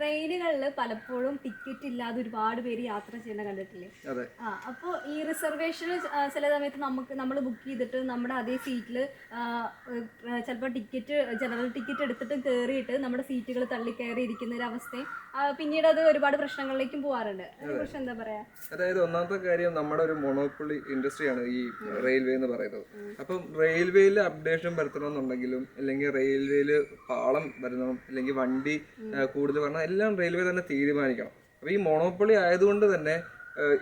ട്രെയിനുകളിൽ പലപ്പോഴും ടിക്കറ്റ് ഇല്ലാതെ ഒരുപാട് പേര് യാത്ര ചെയ്യുന്ന കണ്ടിട്ടില്ലേ? ആ അപ്പോൾ ഈ റിസർവേഷൻ ചില സമയത്ത് നമുക്ക് നമ്മൾ ബുക്ക് ചെയ്തിട്ട് നമ്മുടെ അതേ സീറ്റിൽ ചിലപ്പോൾ ടിക്കറ്റ് ജനറൽ ടിക്കറ്റ് എടുത്തിട്ട് കയറിയിട്ട് നമ്മുടെ സീറ്റുകൾ തള്ളി കയറി ഇരിക്കുന്ന ഒരു അവസ്ഥയും പിന്നീട് അത് ഒരുപാട് പ്രശ്നങ്ങളിലേക്കും പോകാറുണ്ട് അതിനെക്കുറിച്ച് എന്താ പറയാ? അതായത് ഒന്നാമത്തെ കാര്യം നമ്മുടെ ഒരു മൊണോപ്പൊളി ഇൻഡസ്ട്രിയാണ് ഈ റെയിൽവേ എന്ന് പറയുന്നത്. അപ്പം റെയിൽവേയിൽ അപ്ഡേഷൻ വരുത്തണമെന്നുണ്ടെങ്കിലും അല്ലെങ്കിൽ റെയിൽവേയിൽ പാളം വരണം അല്ലെങ്കിൽ വണ്ടി കൂടുതൽ വരണം എല്ലാം റെയിൽവേ തന്നെ തീരുമാനിക്കണം. അപ്പോൾ ഈ മോണോപ്പൊളി ആയതുകൊണ്ട് തന്നെ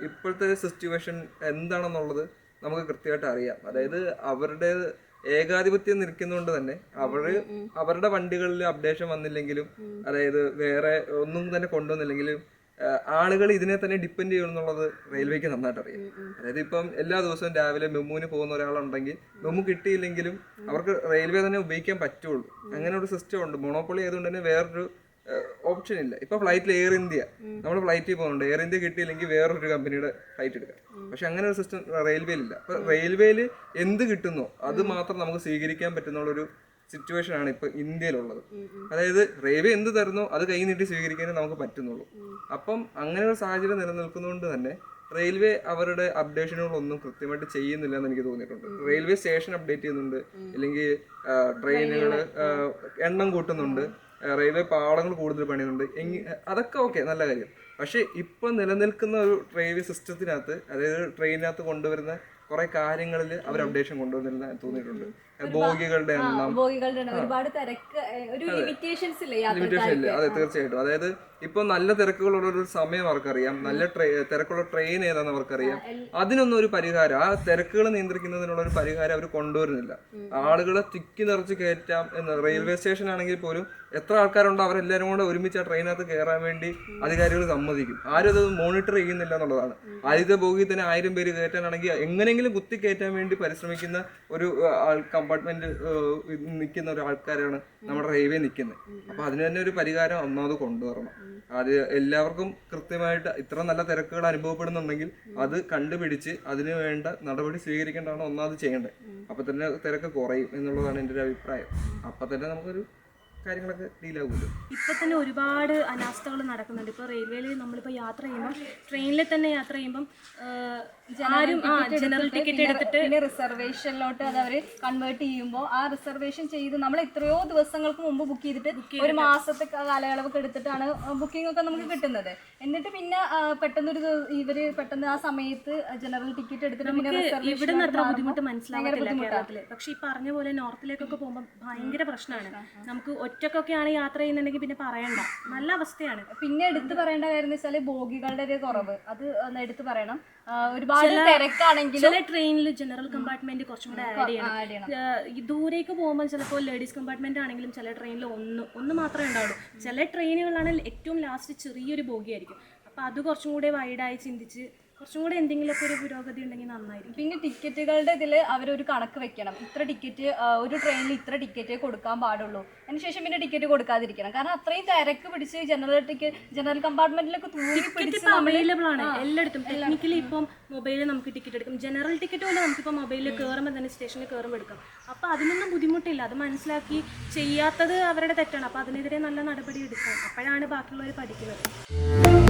ഇപ്പോഴത്തെ സിറ്റുവേഷൻ എന്താണെന്നുള്ളത് നമുക്ക് കൃത്യമായിട്ട് അറിയാം. അതായത് അവരുടെ ഏകാധിപത്യം നിൽക്കുന്നതുകൊണ്ട് തന്നെ അവർ അവരുടെ വണ്ടികളിൽ അപ്ഡേഷൻ വന്നില്ലെങ്കിലും അതായത് വേറെ ഒന്നും തന്നെ കൊണ്ടുവന്നില്ലെങ്കിലും ആളുകൾ ഇതിനെ തന്നെ ഡിപ്പെൻഡ് ചെയ്യും എന്നുള്ളത് റെയിൽവേക്ക് നന്നായിട്ട് അറിയാം. അതായത് ഇപ്പം എല്ലാ ദിവസവും രാവിലെ മെമ്മുവിന് പോകുന്ന ഒരാളുണ്ടെങ്കിൽ മെമ്മു കിട്ടിയില്ലെങ്കിലും അവർക്ക് റെയിൽവേ തന്നെ ഉപയോഗിക്കാൻ പറ്റുള്ളൂ. അങ്ങനെ ഒരു സിസ്റ്റം ഉണ്ട്. മൊണോപ്പൊളി ആയതുകൊണ്ട് തന്നെ വേറൊരു ഓപ്ഷൻ ഇല്ല. ഇപ്പൊ ഫ്ലൈറ്റിൽ എയർ ഇന്ത്യ നമ്മൾ ഫ്ലൈറ്റിൽ പോകുന്നുണ്ട് എയർ ഇന്ത്യ കിട്ടിയില്ലെങ്കിൽ വേറൊരു കമ്പനിയുടെ ഫ്ലൈറ്റ് എടുക്കാം. പക്ഷെ അങ്ങനെ ഒരു സിസ്റ്റം റെയിൽവേയിൽ ഇല്ല. അപ്പൊ റെയിൽവേയിൽ എന്ത് കിട്ടുന്നോ അത് മാത്രം നമുക്ക് സ്വീകരിക്കാൻ പറ്റുന്ന ഒരു സിറ്റുവേഷൻ ആണ് ഇപ്പൊ ഇന്ത്യയിലുള്ളത്. അതായത് റെയിൽവേ എന്ത് തരുന്നോ അത് കൈ നീട്ടി സ്വീകരിക്കാനേ നമുക്ക് പറ്റുന്നുള്ളൂ. അപ്പം അങ്ങനെ ഒരു സാഹചര്യം നിലനിൽക്കുന്നതുകൊണ്ട് തന്നെ റെയിൽവേ അവരുടെ അപ്ഡേഷനുകളൊന്നും കൃത്യമായിട്ട് ചെയ്യുന്നില്ല എന്ന് എനിക്ക് തോന്നിയിട്ടുണ്ട്. റെയിൽവേ സ്റ്റേഷൻ അപ്ഡേറ്റ് ചെയ്യുന്നുണ്ട്. അല്ലെങ്കിൽ ട്രെയിനുകൾ എണ്ണം കൂട്ടുന്നുണ്ട്. റെയിൽവേ പാളങ്ങൾ കൂടുതൽ പണിയുന്നുണ്ട്. എങ്കിൽ അതൊക്കെ ഓക്കെ നല്ല കാര്യം. പക്ഷേ ഇപ്പം നിലനിൽക്കുന്ന ഒരു റെയിൽവേ സിസ്റ്റത്തിനകത്ത് അതായത് ട്രെയിനിനകത്ത് കൊണ്ടുവരുന്ന കുറേ കാര്യങ്ങളിൽ അവർ അപ്ഡേഷൻ കൊണ്ടുവന്നില്ല എന്ന് തോന്നിയിട്ടുണ്ട്. ബോഗികളുടെ എണ്ണം. ബോഗികളുടെ എണ്ണം, ഒരുപാട് തിരക്ക് ഒരു ലിമിറ്റേഷൻസ് ഇല്ലേ ലിമിറ്റേഷൻ ഇല്ല? യാത്രക്കാർക്ക് അതെ തീർച്ചയായിട്ടും. അതായത് ഇപ്പൊ നല്ല തിരക്കുകളുള്ള ഒരു സമയം അവർക്കറിയാം. നല്ല തിരക്കുള്ള ട്രെയിൻ ഏതാണെന്ന് അവർക്കറിയാം. അതിനൊന്നും ഒരു പരിഹാരം ആ തിരക്കുകൾ നിയന്ത്രിക്കുന്നതിനുള്ള ഒരു പരിഹാരം അവർ കൊണ്ടുവരുന്നില്ല. ആളുകളെ തിക്കി നിറച്ച് കയറ്റാം എന്ന്. റെയിൽവേ സ്റ്റേഷൻ ആണെങ്കിൽ പോലും എത്ര ആൾക്കാരുണ്ടോ അവരെല്ലാരും കൂടെ ഒരുമിച്ച് ആ ട്രെയിനകത്ത് കയറാൻ വേണ്ടി അധികാരികൾ സമ്മതിക്കും. ആരും അത് മോണിറ്റർ ചെയ്യുന്നില്ല എന്നുള്ളതാണ്. ആദ്യത്തെ ബോഗി തന്നെ ആയിരം പേര് കയറ്റാനാണെങ്കിൽ എങ്ങനെയെങ്കിലും കുത്തി കയറ്റാൻ വേണ്ടി പരിശ്രമിക്കുന്ന ഒരു കമ്പാർട്ട്മെന്റ് നിൽക്കുന്ന ഒരു ആൾക്കാരാണ് നമ്മുടെ റെയിൽവേ നിൽക്കുന്നത് അപ്പൊ അതിന് തന്നെ ഒരു പരിഹാരം ഒന്നാമത് കൊണ്ടുവരണം. അത് എല്ലാവർക്കും കൃത്യമായിട്ട് ഇത്ര നല്ല തിരക്കുകൾ അനുഭവപ്പെടുന്നുണ്ടെങ്കിൽ അത് കണ്ടുപിടിച്ച് അതിന് വേണ്ട നടപടി സ്വീകരിക്കേണ്ടതാണ് ഒന്നാമത് ചെയ്യേണ്ടത്. അപ്പൊ തന്നെ തിരക്ക് കുറയും എന്നുള്ളതാണ് എന്റെ ഒരു അഭിപ്രായം. അപ്പൊ തന്നെ നമുക്കൊരു കാര്യങ്ങളൊക്കെ ഡീലാകുമല്ലോ ഇപ്പൊ തന്നെ ഒരുപാട് അനാസ്ഥകൾ നടക്കുന്നുണ്ട്. ഇപ്പൊ റെയിൽവേയിൽ നമ്മളിപ്പോ യാത്ര ചെയ്യുമ്പോൾ ട്രെയിനിൽ തന്നെ യാത്ര ചെയ്യുമ്പം ജനാരും ആരും ആ ജനറൽ ടിക്കറ്റ് എടുത്തിട്ട് പിന്നെ റിസർവേഷനിലോട്ട് അത് അവർ കൺവേർട്ട് ചെയ്യുമ്പോൾ ആ റിസർവേഷൻ ചെയ്ത് നമ്മൾ എത്രയോ ദിവസങ്ങൾക്ക് മുമ്പ് ബുക്ക് ചെയ്തിട്ട് ഒരു മാസത്തെ കാലയളവൊക്കെ എടുത്തിട്ടാണ് ബുക്കിംഗ് ഒക്കെ നമുക്ക് കിട്ടുന്നത്. എന്നിട്ട് പിന്നെ പെട്ടെന്നൊരു ഇവർ പെട്ടെന്ന് ആ സമയത്ത് ജനറൽ ടിക്കറ്റ് എടുത്തിട്ട് പിന്നെ ഇവിടെ നിന്ന് അത്ര ബുദ്ധിമുട്ട് മനസ്സിലാകത്തില്ല കേരളത്തിൽ. പക്ഷെ ഈ പറഞ്ഞ പോലെ നോർത്തിലേക്കൊക്കെ പോകുമ്പോൾ ഭയങ്കര പ്രശ്നമാണ് നമുക്ക് ഒറ്റക്കൊക്കെയാണ് യാത്ര ചെയ്യുന്നുണ്ടെങ്കിൽ പിന്നെ പറയണ്ട. നല്ല അവസ്ഥയാണ്. പിന്നെ എടുത്തു പറയേണ്ട കാര്യം വെച്ചാൽ ബോഗികളുടെ ഒരു കുറവ്. അത് ഒന്ന് എടുത്തു പറയണം. ഒരുപാട് ചില ട്രെയിനിൽ ജനറൽ കമ്പാർട്ട്മെന്റ് കുറച്ചും കൂടെ ആഡ് ചെയ്യണം. ദൂരേക്ക് പോകുമ്പോൾ ചിലപ്പോൾ ലേഡീസ് കമ്പാർട്ട്മെന്റ് ആണെങ്കിലും ചില ട്രെയിനിൽ ഒന്ന് ഒന്ന് മാത്രമേ ഉണ്ടാവുള്ളൂ. ചില ട്രെയിനുകളാണെങ്കിൽ ഏറ്റവും ലാസ്റ്റ് ചെറിയൊരു ബോഗിയായിരിക്കും. അപ്പോൾ അത് കുറച്ചും കൂടെ വൈഡായി ചിന്തിച്ച് കുറച്ചും കൂടെ എന്തെങ്കിലുമൊക്കെ ഒരു പുരോഗതി ഉണ്ടെങ്കിൽ നന്നായിരിക്കും. പിന്നെ ടിക്കറ്റുകളുടെ ഇതിൽ അവരൊരു കണക്ക് വെക്കണം. ഇത്ര ടിക്കറ്റ് ഒരു ട്രെയിനിൽ ഇത്ര ടിക്കറ്റ് കൊടുക്കാൻ പാടുള്ളൂ. അതിനുശേഷം പിന്നെ ടിക്കറ്റ് കൊടുക്കാതിരിക്കണം. കാരണം അത്രയും തിരക്ക് പിടിച്ച് ജനറൽ ടിക്കറ്റ് ജനറൽ കമ്പാർട്ട്മെന്റിലൊക്കെ തൂങ്ങി പിടിച്ച് അവൈലബിൾ ആണ്. എല്ലായിടത്തും. ടെക്നിക്കലി ഇപ്പം മൊബൈലിൽ നമുക്ക് ടിക്കറ്റ് എടുക്കാം. ജനറൽ ടിക്കറ്റ് പോലെ നമുക്കിപ്പോൾ മൊബൈലിൽ കയറുമ്പോൾ തന്നെ സ്റ്റേഷനിൽ കയറുമ്പോൾ എടുക്കാം. അപ്പോൾ അതിനൊന്നും ബുദ്ധിമുട്ടില്ല. അത് മനസ്സിലാക്കി ചെയ്യാത്തത് അവരുടെ തെറ്റാണ്. അപ്പോൾ അതിനെതിരെ നല്ല നടപടി എടുക്കാം. അപ്പോഴാണ് ബാക്കിയുള്ളവർ പഠിക്കുന്നത്.